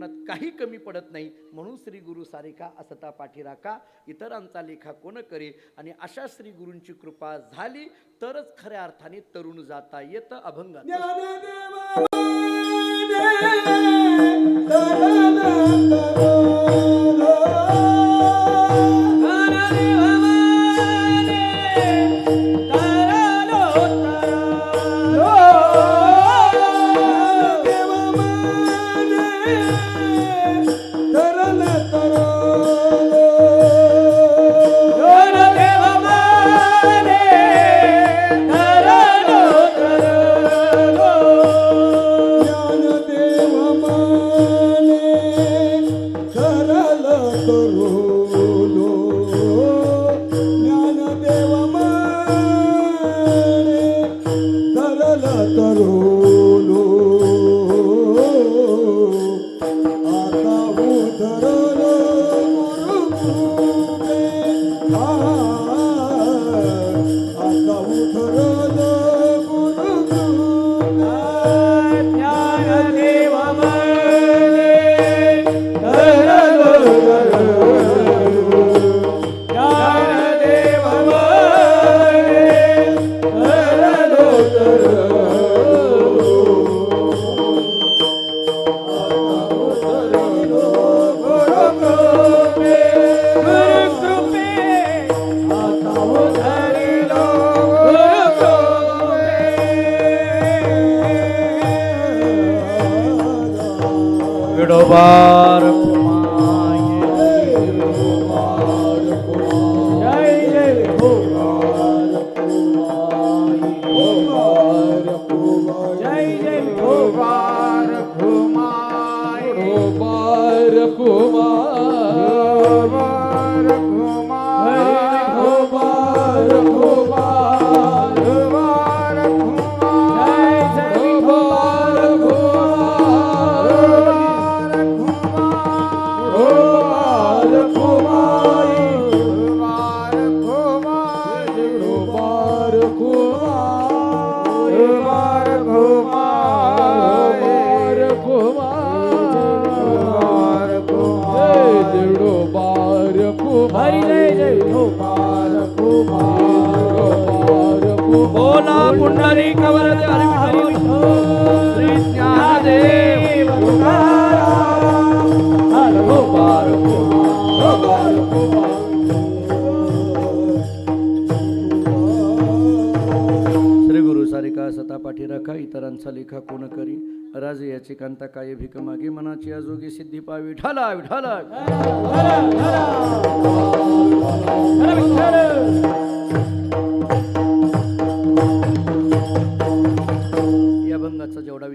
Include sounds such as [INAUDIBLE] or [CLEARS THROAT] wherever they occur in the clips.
जीवनात काही कमी पडत नाही. म्हणून श्री गुरु सारिका असता पाठीराखा इतरांचा लेखा कोण करे? आणि अशा श्री गुरूंची कृपा झाली तरच खऱ्या अर्थाने तरुण जाता येतं अभंगात. तरुलो विडोबार जय जय जय जय जय बोला पुंडरी कवर हरी हरी श्री ज्ञानदेव. हर श्री गुरु सारिका सता पाठीराखा इतरांचा लेखा कोण करी राज याची कांता काय भिक मागे मनाची आजोगी सिद्धी पावी. ठाला विठाला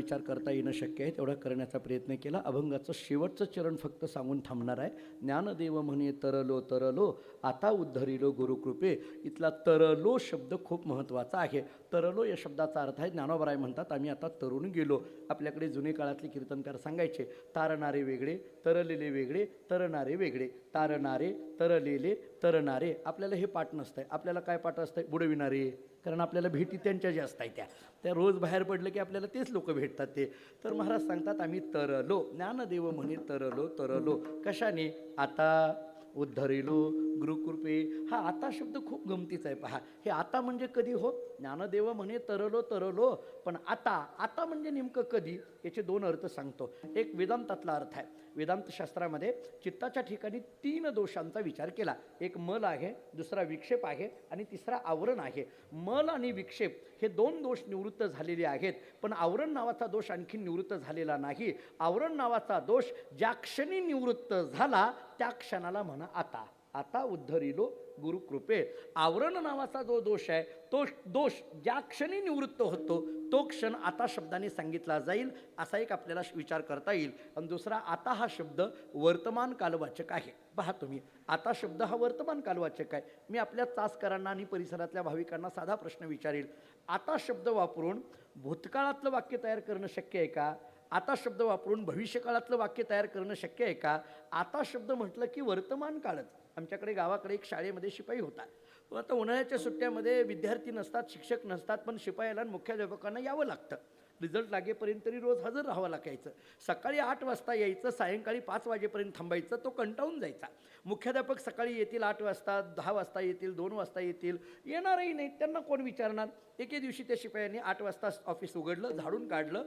विचार करता येणं शक्य आहे तेवढा करण्याचा प्रयत्न केला. अभंगाचं शेवटचं चरण फक्त सांगून थांबणार आहे. ज्ञानदेव म्हणे तरलो तरलो आता उद्धरिलो गुरुकृपे. इथला तरलो शब्द खूप महत्त्वाचा आहे. तरलो या शब्दाचा अर्थ आहे ज्ञानोबराय म्हणतात आम्ही आता तरुण गेलो. आपल्याकडे जुने काळातले कीर्तनकार सांगायचे तारणारे वेगळे तरलेले वेगळे तरणारे वेगळे. तारणारे तरलेले तरणारे. आपल्याला हे पाठ नसतंय. आपल्याला काय पाठ असतंय? बुडविणारे. कारण आपल्याला भेटी त्यांच्या जास्त आहेत त्या. त्या रोज बाहेर पडलं की आपल्याला तेच लोक भेटतात ते. तर महाराज सांगतात आम्ही तरलो. ज्ञानदेव म्हणे तरलो तरलो. कशाने? आता उद्धरिलो. गुरुकृपे. हा आता शब्द खूप गमतीचा आहे पहा. हे आता म्हणजे कधी हो? ज्ञानदेव म्हणे तरलो तरलो. पण आता आता म्हणजे नेमकं कधी? याचे दोन अर्थ सांगतो. एक वेदांतातला अर्थ आहे. वेदांतशास्त्रामध्ये चित्ताच्या ठिकाणी तीन दोषांचा विचार केला. एक मल आहे दुसरा विक्षेप आहे आणि तिसरा आवरण आहे. मल आणि विक्षेप हे दोन दोष निवृत्त झालेले आहेत पण आवरण नावाचा दोष आणखी निवृत्त झालेला नाही. आवरण नावाचा दोष ज्या क्षणी निवृत्त झाला त्या क्षणाला म्हणा आता. आता उद्धरिलो गुरुकृपे. आवरण नावाचा जो दोष आहे तो दोष ज्या क्षणी निवृत्त होतो तो क्षण आता शब्दाने सांगितला जाईल असा एक आपल्याला विचार करता येईल. आणि दुसरा आता हा शब्द वर्तमान कालवाचक आहे. पहा तुम्ही आता शब्द हा वर्तमान कालवाचक आहे. मी आपल्या चासकरांना आणि परिसरातल्या भाविकांना साधा प्रश्न विचारेल. आता शब्द वापरून भूतकाळातलं वाक्य तयार करणं शक्य आहे का? आता शब्द वापरून भविष्यकाळातलं वाक्य तयार करणं शक्य आहे का? आता शब्द म्हटलं की वर्तमान काळच आमच्याकडे गावाकडे एक शाळेमध्ये शिपाई होता. आता उन्हाळ्याच्या सुट्ट्यामध्ये विद्यार्थी नसतात शिक्षक नसतात पण शिपायाला मुख्याध्यापकांना यावं लागतं. रिझल्ट लागेपर्यंत तरी रोज हजर राहावं लागायचं. सकाळी आठ वाजता यायचं सायंकाळी पाच वाजेपर्यंत थांबायचं तो कंटाळून जायचा. मुख्याध्यापक सकाळी येतील आठ वाजता दहा वाजता येतील दोन वाजता येतील येणारही नाही त्यांना कोण विचारणार? एके दिवशी त्या शिपायांनी आठ वाजता ऑफिस उघडलं झाडून काढलं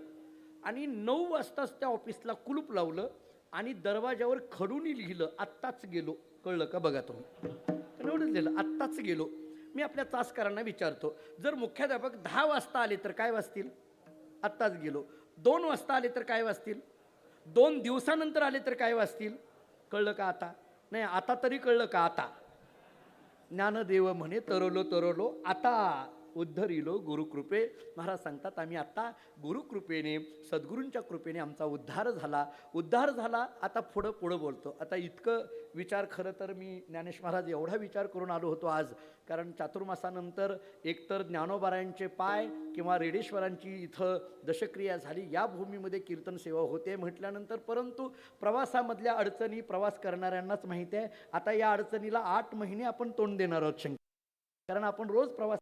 आणि नऊ वाजताच त्या ऑफिसला कुलूप लावलं आणि दरवाज्यावर खडूनी लिहिलं आत्ताच गेलो. कळलं का बघा तुम्ही? एवढंच लिहिलं आत्ताच गेलो. मी आपल्या तासकरांना विचारतो जर मुख्याध्यापक दहा वाजता आले तर काय वाजतील आत्ताच गेलो. दोन वाजता आले तर काय वाजतील दोन दिवसानंतर आले तर काय वाजतील कळलं का आता? नाही आता तरी कळलं का आता? ज्ञानदेव म्हणे तरवलो तरवलो आता. उद्धरिलो गुरुकृपे. महाराज सांगतात आम्ही आता गुरुकृपेने सद्गुरूंच्या कृपेने आमचा उद्धार झाला. उद्धार झाला आता पुढं पुढं बोलतो. आता इतकं विचार खरं तर मी ज्ञानेश महाराज एवढा विचार करून आलो होतो आज. कारण चातुर्मासानंतर एकतर ज्ञानोबारायांचे पाय किंवा रेडेश्वरांची इथं दशक्रिया झाली. या भूमीमध्ये कीर्तन सेवा होते म्हटल्यानंतर परंतु प्रवासामधल्या अडचणी प्रवास करणाऱ्यांनाच माहिती आहे. आता या अडचणीला आठ महिने आपण तोंड देणार आहोत कारण आपण रोज प्रवास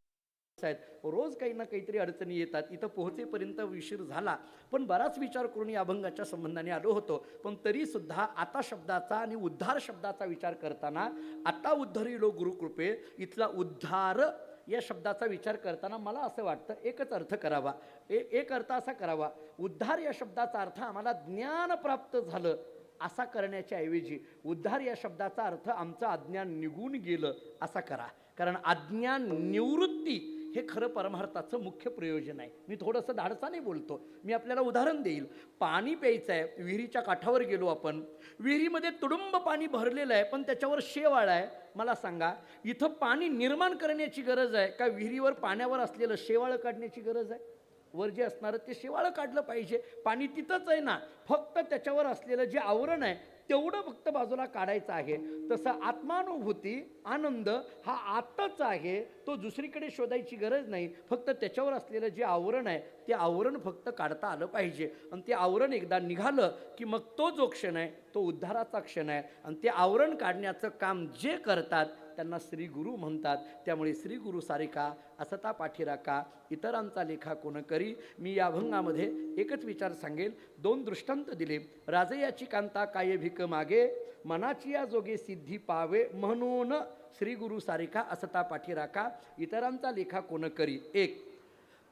आहेत. रोज काही ना काहीतरी अडचणी येतात. इथं पोहोचेपर्यंत उशीर झाला. पण बराच विचार करून या अभंगाच्या संबंधाने आलो होतो. पण तरी सुद्धा आता शब्दाचा आणि उद्धार शब्दाचा विचार करताना आता उद्धरिलो गुरुकृपे इथला उद्धार या शब्दाचा विचार करताना मला असं वाटतं एकच अर्थ करावा. ए एक अर्थ असा करावा उद्धार या शब्दाचा अर्थ आम्हाला ज्ञान प्राप्त झालं असा करण्याच्या ऐवजी उद्धार या शब्दाचा अर्थ आमचं अज्ञान निघून गेलं असा करा. कारण अज्ञान निवृत्ती हे खरं परमार्थाचं मुख्य प्रयोजन आहे. मी थोडंसं धाडसाने बोलतो. मी आपल्याला उदाहरण देईल. पाणी प्यायचं आहे विहिरीच्या काठावर गेलो आपण. विहिरीमध्ये तुडुंब पाणी भरलेलं आहे पण त्याच्यावर शेवाळ आहे. मला सांगा इथं पाणी निर्माण करण्याची गरज आहे का? विहिरीवर पाण्यावर असलेलं शेवाळं काढण्याची गरज आहे? वर जे असणारं ते शेवाळं काढलं पाहिजे. पाणी तिथंच आहे ना. फक्त त्याच्यावर असलेलं जे आवरण आहे तेवढं फक्त बाजूला काढायचं आहे. तसं आत्मानुभूती आनंद हा आताच आहे. तो दुसरीकडे शोधायची गरज नाही. फक्त त्याच्यावर असलेलं जे आवरण आहे ते आवरण फक्त काढता आलं पाहिजे. आणि ते आवरण एकदा निघालं की मग तो जो क्षण आहे तो उद्धाराचा क्षण आहे. आणि ते आवरण काढण्याचं काम जे करतात त्यांना श्री गुरु म्हणतात. त्यामुळे श्री गुरु सारिका असता पाठीराका इतरांचा लेखा कोण करी? मी या अभंगामध्ये एकच विचार सांगेल. दोन दृष्टांत दिले. राजयाची कांता काय भिक मागे? मनाची या जोगे सिद्धी पावे म्हणून श्री गुरु सारिका असता पाठीराका इतरांचा लेखा कोण करी? एक.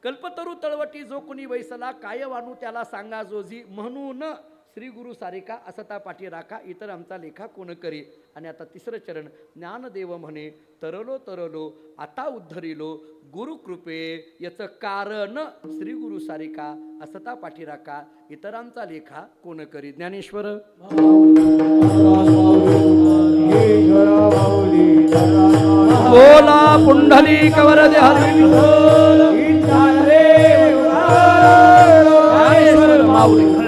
कल्पतरू तळवटी जो कुणी वैसला काय वाणू त्याला सांगा जोजी? म्हणून श्री गुरु सारिका असता पाठी राखा इतर आमचा लेखा कोण करी? आणि आता तिसरं चरण ज्ञानदेव म्हणे तरलो तरलो आता उद्धरिलो गुरुकृपे याचं कारण श्री गुरु सारिका असता पाठी राखा इतरांचा लेखा कोण करी? ज्ञानेश्वर. बोला पुंडली कवर माऊली.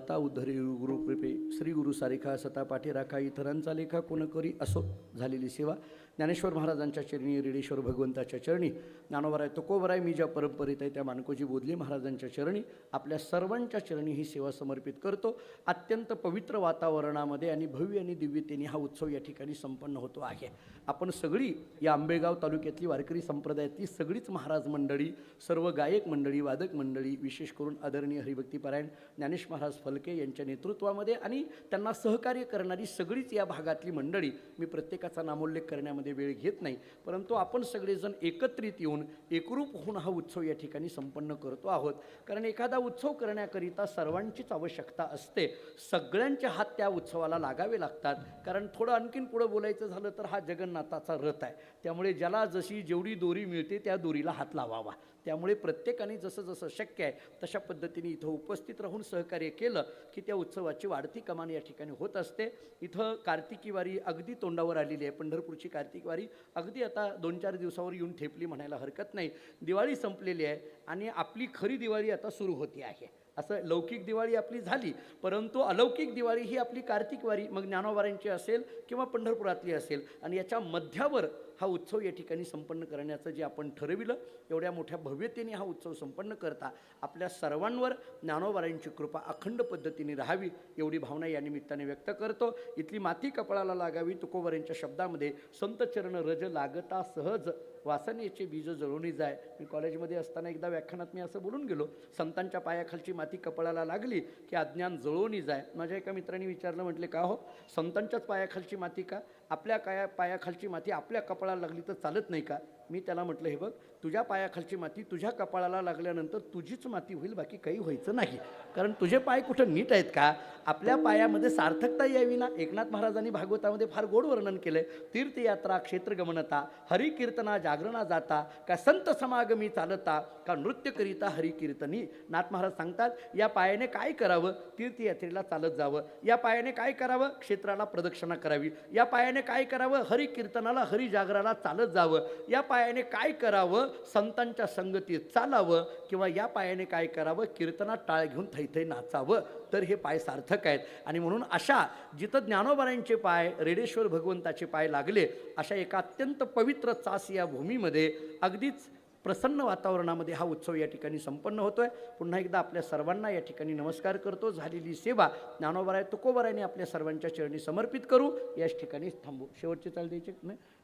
तरलो उद्धरी गुरुकृपे श्री गुरु सारिखा सता पाठी राखा इतरांचा लेखा कोण करी असो झालेली सेवा. ज्ञानेश्वर महाराजांच्या चरणी रेडेश्वर भगवंताच्या चरणी ज्ञानोबराय तुकोबराय मी ज्या परंपरेत आहे त्या मानकोजी बोधले महाराजांच्या चरणी आपल्या सर्वांच्या चरणी ही सेवा समर्पित करतो. अत्यंत पवित्र वातावरणामध्ये आणि भव्य आणि दिव्यतेने हा उत्सव या ठिकाणी संपन्न होतो आहे. आपण सगळी या आंबेगाव तालुक्यातली वारकरी संप्रदायातली सगळीच महाराज मंडळी सर्व गायक मंडळी वादक मंडळी विशेष करून आदरणीय हरिभक्तीपरायण ज्ञानेश महाराज फलके यांच्या नेतृत्वामध्ये आणि त्यांना सहकार्य करणारी सगळीच या भागातली मंडळी मी प्रत्येकाचा नामोल्लेख करण्यामध्ये वेळ घेत नाही. परंतु आपण सगळेजण एकत्रित येऊन एकरूप होऊन हा उत्सव या ठिकाणी संपन्न करतो आहोत. कारण एखादा उत्सव करण्याकरिता सर्वांचीच आवश्यकता असते. सगळ्यांचे हात त्या उत्सवाला लागावे लागतात. कारण थोडं आणखीन पुढं बोलायचं झालं तर हा जगन्नाथाचा रथ आहे. त्यामुळे ज्याला जशी जेवढी दोरी मिळते त्या दोरीला हात लावावा. त्यामुळे प्रत्येकाने जसं जसं शक्य आहे तशा पद्धतीने इथं उपस्थित राहून सहकार्य केलं की त्या उत्सवाची वाढती कमान या ठिकाणी होत असते. इथं कार्तिकी वारी अगदी तोंडावर आलेली आहे. पंढरपूरची कार्तिकी वारी अगदी आता दोन चार दिवसावर येऊन ठेपली म्हणायला हरकत नाही. दिवाळी संपलेली आहे आणि आपली खरी दिवाळी आता सुरू होती आहे. असं लौकिक दिवाळी आपली झाली परंतु अलौकिक दिवाळी ही आपली कार्तिक वारी मग ज्ञानोबारांची असेल किंवा पंढरपुरातली असेल आणि याच्या मध्यावर हा उत्सव या ठिकाणी संपन्न करण्याचं जे आपण ठरविलं एवढ्या मोठ्या भव्यतेने हा उत्सव संपन्न करता आपल्या सर्वांवर ज्ञानोबारांची कृपा अखंड पद्धतीने राहावी एवढी भावना या निमित्ताने व्यक्त करतो. इथली माती कपाळाला लागावी तुकोबरांच्या शब्दामध्ये संत चरण रज लागता सहज वासनेचे बीज जळून जाय. मी कॉलेजमध्ये असताना एकदा व्याख्यानात मी असं बोलून गेलो संतांच्या पायाखालची माती कपाळाला लागली की अज्ञान जळून जाय. माझ्या एका मित्राने विचारलं म्हटले का हो? संतांच्याच पायाखालची माती का? आपल्या काया पायाखालची माती आपल्या कपाळाला लागली तर चालत नाही का? मी त्याला म्हटलं हे बघ तुझ्या पायाखालची माती तुझ्या कपाळाला लागल्यानंतर तुझीच माती होईल बाकी काही व्हायचं नाही. कारण तुझे पाय कुठं नीट आहेत का? आपल्या पायामध्ये सार्थकता यावी ना? एकनाथ महाराजांनी भागवतामध्ये फार गोड वर्णन केलं तीर्थयात्रा क्षेत्रगमनता हरिकीर्तना जागरणा जाता का संत समागमी चालता का नृत्य करिता हरिकीर्तनी. नाथ महाराज सांगतात या पायाने काय करावं? तीर्थयात्रेला चालत जावं. या पायाने काय करावं? क्षेत्राला प्रदक्षिणा करावी. या पायाने काय करावं? हरिकीर्तनाला हरिजागराला चालत जावं. या पायाने काय करावं? संतांच्या संगतीत चालावं किंवा या पायाने काय करावं? कीर्तनात टाळ घेऊन थैथै नाचावं. तर हे पाय सार्थक आहेत. आणि म्हणून अशा जिथं ज्ञानोबारांचे पाय रेडेश्वर भगवंताचे पाय लागले अशा एका अत्यंत पवित्र चास या भूमीमध्ये अगदीच प्रसन्न वातावरणामध्ये हा उत्सव या ठिकाणी संपन्न होतोय. पुन्हा एकदा आपल्या सर्वांना या ठिकाणी नमस्कार करतो. झालेली सेवा ज्ञानोबराय तुकोबरायने आपल्या सर्वांच्या चरणी समर्पित करू. याच ठिकाणी थांबू. शेवटची चाल द्यायची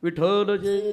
विठ्ठल जय.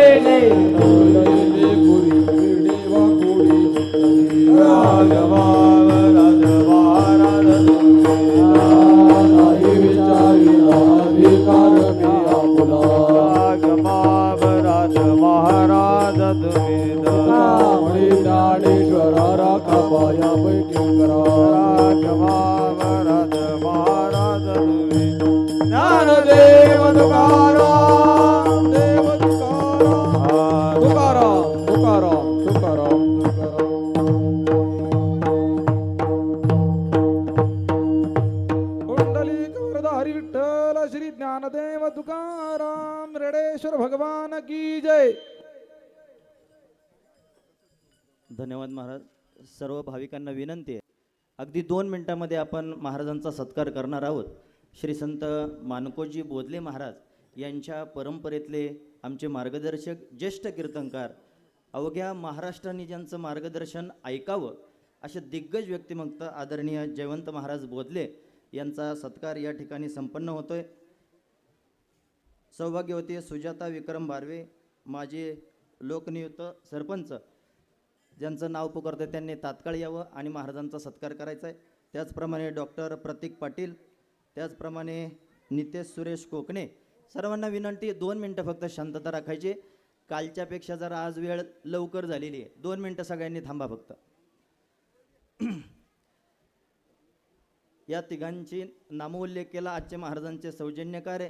ज्ञानदेव तुकाराम रेडेश्वर भगवान की जय. धन्यवाद महाराज. सर्व भाविकांना विनंती आहे. अगदी दोन मिनिटामध्ये आपण महाराजांचा सत्कार करणार आहोत. श्री संत मानकोजी बोधले महाराज यांच्या परंपरेतले आमचे मार्गदर्शक ज्येष्ठ कीर्तनकार अवघ्या महाराष्ट्राने ज्यांचं मार्गदर्शन ऐकावं असे दिग्गज व्यक्तिमत्व आदरणीय जयवंत महाराज बोधले यांचा सत्कार या ठिकाणी संपन्न होतोय. सौभाग्यवती सुजाता विक्रम बारवे माजी लोकनियुक्त सरपंच ज्यांचं नाव पुकारतं त्यांनी तात्काळ यावं आणि महाराजांचा सत्कार करायचा आहे. त्याचप्रमाणे डॉक्टर प्रतीक पाटील त्याचप्रमाणे नितेश सुरेश कोकणे सर्वांना विनंती दोन मिनटं फक्त शांतता राखायची कालच्यापेक्षा जरा आज वेळ लवकर झालेली आहे. दोन मिनटं सगळ्यांनी थांबा फक्त. या तिघांची नामोल्लेख केला. आजचे महाराजांचे सौजन्य कार्य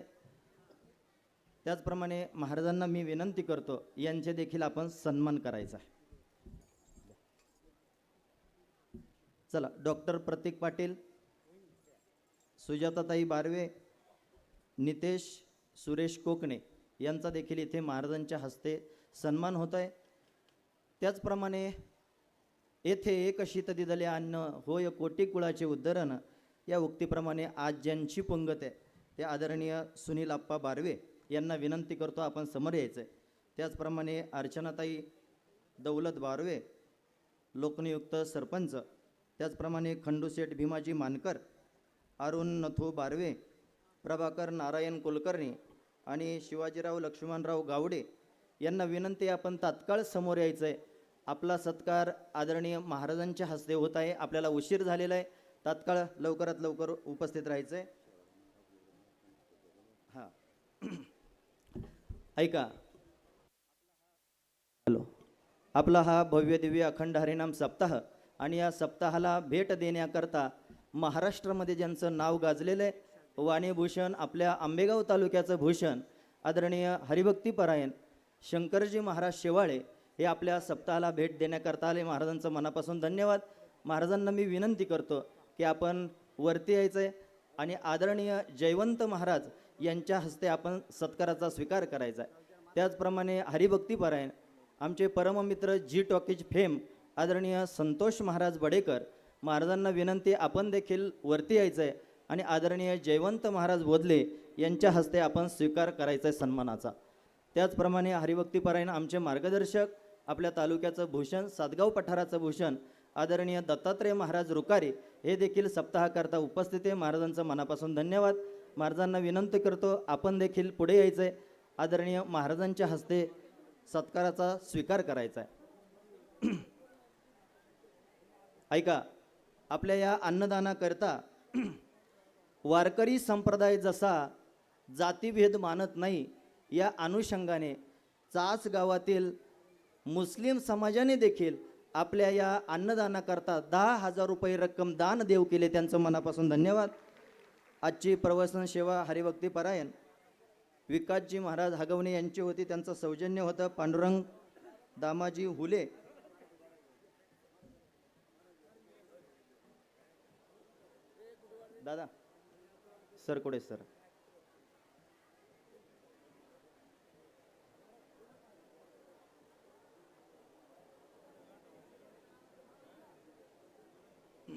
त्याचप्रमाणे महाराजांना मी विनंती करतो यांचे देखील आपण सन्मान करायचा आहे. चला डॉक्टर प्रतीक पाटील सुजाताताई बारवे नितेश सुरेश कोकणे यांचा देखील इथे महाराजांच्या हस्ते सन्मान होत आहे त्याचप्रमाणे येथे एक शीत झाले अन्न होय कोटी कुळाचे उद्धरण या उक्तीप्रमाणे आज ज्यांची पंगत आहे ते आदरणीय सुनील आप्पा बारवे यांना विनंती करतो आपण समोर यायचं आहे त्याचप्रमाणे अर्चनाताई दौलत बारवे लोकनियुक्त सरपंच त्याचप्रमाणे खंडूशेठ भीमाजी मानकर अरुण नथू बारवे प्रभाकर नारायण कुलकर्णी आणि शिवाजीराव लक्ष्मणराव गावडे यांना विनंती आपण तात्काळ समोर यायचं आहे आपला सत्कार आदरणीय महाराजांच्या हस्ते होत आहे आपल्याला उशीर झालेला आहे. तात्काळ लवकरात लवकर उपस्थित राहायचं आहे हां. ऐका. हॅलो. आपला हा भव्य दिव्य अखंड हरिनाम सप्ताह आणि या सप्ताहाला भेट देण्याकरता महाराष्ट्रामध्ये ज्यांचं नाव गाजलेलं आहे वाणीभूषण आपल्या आंबेगाव तालुक्याचं भूषण आदरणीय हरिभक्तीपरायण शंकरजी महाराज शेवाळे हे आपल्या सप्ताहाला भेट देण्याकरता आले. महाराजांचं मनापासून धन्यवाद. महाराजांना मी विनंती करतो की आपण वरती यायचं आहे आणि आदरणीय जयवंत महाराज यांच्या हस्ते आपण सत्काराचा स्वीकार करायचा आहे. त्याचप्रमाणे हरिभक्तीपरायण आमचे परममित्र जी टॉकीज फेम आदरणीय संतोष महाराज बडेकर महाराजांना विनंती आपण देखील वरती यायचं आहे आणि आदरणीय जयवंत महाराज बोधले यांच्या हस्ते आपण स्वीकार करायचा आहे सन्मानाचा. त्याचप्रमाणे हरिभक्तीपरायण आमचे मार्गदर्शक आपल्या तालुक्याचं भूषण सातगाव पठाराचं भूषण आदरणीय दत्तात्रय महाराज रुकारी हे देखील सप्ताहाकरता उपस्थित आहे. महाराजांचं मनापासून धन्यवाद. महाराजांना विनंती करतो आपण देखील पुढे यायचं आहे आदरणीय महाराजांच्या हस्ते सत्काराचा स्वीकार करायचा आहे [CLEARS THROAT] ऐका आपल्या या अन्नदानाकरता [CLEARS THROAT] वारकरी संप्रदाय जसा जातीभेद मानत नाही या अनुषंगाने चास गावातील मुस्लिम समाजाने देखील आपल्या या अन्नदानाकरता दहा हजार रुपये रक्कम दान देव केले त्यांचं मनापासून धन्यवाद. आजची प्रवसन सेवा हरिभक्ती परायण. विकासजी महाराज हागवणे यांची होती त्यांचं सौजन्य होतं. पांडुरंग दामाजी हुले. दादा. सर कुठे सर?